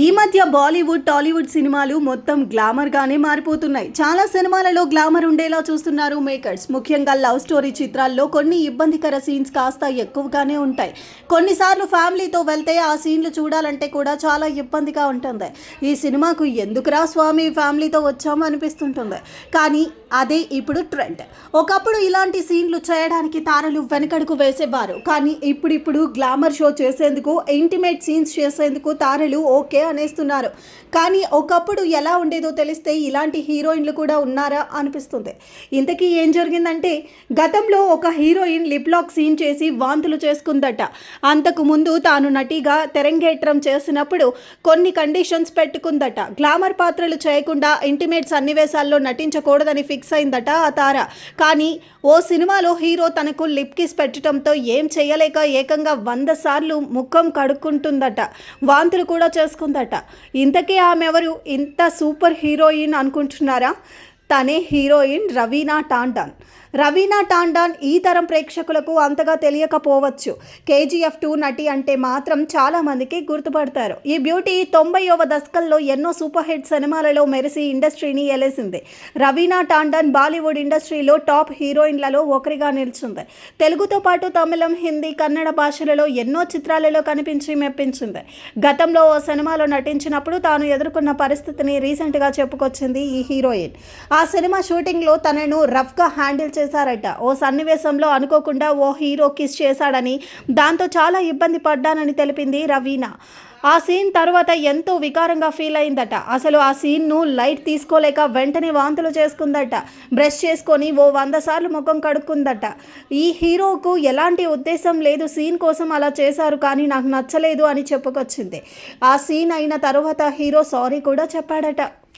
ఈ మధ్య బాలీవుడ్ టాలీవుడ్ సినిమాలు మొత్తం గ్లామర్గానే మారిపోతున్నాయి. చాలా సినిమాలలో గ్లామర్ ఉండేలా చూస్తున్నారు మేకర్స్. ముఖ్యంగా లవ్ స్టోరీ చిత్రాల్లో కొన్ని ఇబ్బందికర సీన్స్ కాస్త ఎక్కువగానే ఉంటాయి. కొన్నిసార్లు ఫ్యామిలీతో వెళ్తే ఆ సీన్లు చూడాలంటే కూడా చాలా ఇబ్బందిగా ఉంటుంది. ఈ సినిమాకు ఎందుకురా స్వామి ఫ్యామిలీతో వచ్చాము అనిపిస్తుంటుంది. కానీ అదే ఇప్పుడు ట్రెండ్. ఒకప్పుడు ఇలాంటి సీన్లు చేయడానికి తారలు వెనకడుకు వేసేవారు. కానీ ఇప్పుడిప్పుడు గ్లామర్ షో చేసేందుకు ఇంటిమేట్ సీన్స్ చేసేందుకు తారలు ఓకే అనేస్తున్నారు. కానీ ఒకప్పుడు ఎలా ఉండేదో తెలిస్తే ఇలాంటి హీరోయిన్లు కూడా ఉన్నారా అనిపిస్తుంది. ఇంతకీ ఏం జరిగిందంటే గతంలో ఒక హీరోయిన్ లిప్ లాక్ సీన్ చేసి వాంతులు చేసుకుందట. అంతకు ముందు తాను నటిగా తెరంగేట్రం చేసినప్పుడు కొన్ని కండిషన్స్ పెట్టుకుందట. గ్లామర్ పాత్రలు చేయకుండా ఇంటిమేట్ సన్నివేశాల్లో నటించకూడదని ఫిక్స్ అయిందట ఆ తార. కానీ ఓ సినిమాలో హీరో తనకు లిప్ కిస్ పెట్టడంతో ఏం చేయలేక ఏకంగా వంద సార్లు ముఖం కడుక్కుంటుందట. వాంతులు కూడా చేసుకుంది చేసుకుందట ఇంతకీ ఆమె ఎవరు ఇంత సూపర్ హీరోయిన్ అనుకుంటున్నారా? తనే హీరోయిన్ రవీనా టాండాన్. రవీనా టాండాన్ ఈ తరం ప్రేక్షకులకు అంతగా తెలియకపోవచ్చు. కేజీఎఫ్ టూ నటి అంటే మాత్రం చాలా మందికి గుర్తుపడతారు. ఈ బ్యూటీ తొంభైవ దశకంలో ఎన్నో సూపర్ హిట్ సినిమాలలో మెరిసి ఇండస్ట్రీని ఎలేసింది. రవీనా టాండాన్ బాలీవుడ్ ఇండస్ట్రీలో టాప్ హీరోయిన్లలో ఒకరిగా నిలిచింది. తెలుగుతో పాటు తమిళం హిందీ కన్నడ భాషలలో ఎన్నో చిత్రాలలో కనిపించి మెప్పించింది. గతంలో ఓ సినిమాలో నటించినప్పుడు తాను ఎదుర్కొన్న పరిస్థితిని రీసెంట్గా చెప్పుకొచ్చింది ఈ హీరోయిన్. ఆ సినిమా షూటింగ్లో తనను రఫ్గా హ్యాండిల్ చేశారట. ఓ సన్నివేశంలో అనుకోకుండా ఓ హీరో కిస్ చేశాడని దాంతో చాలా ఇబ్బంది పడ్డానని తెలిపింది రవీనా. ఆ సీన్ తర్వాత ఎంతో వికారంగా ఫీల్ అయిందట. అసలు ఆ సీన్ను లైట్ తీసుకోలేక వెంటనే వాంతులు చేసుకుందట. బ్రష్ చేసుకొని ఓ వంద సార్లు ముఖం కడుక్కుందట. ఈ హీరోకు ఎలాంటి ఉద్దేశం లేదు సీన్ కోసం అలా చేశారు కానీ నాకు నచ్చలేదు అని చెప్పుకొచ్చింది. ఆ సీన్ అయిన తర్వాత హీరో సారీ కూడా చెప్పాడట.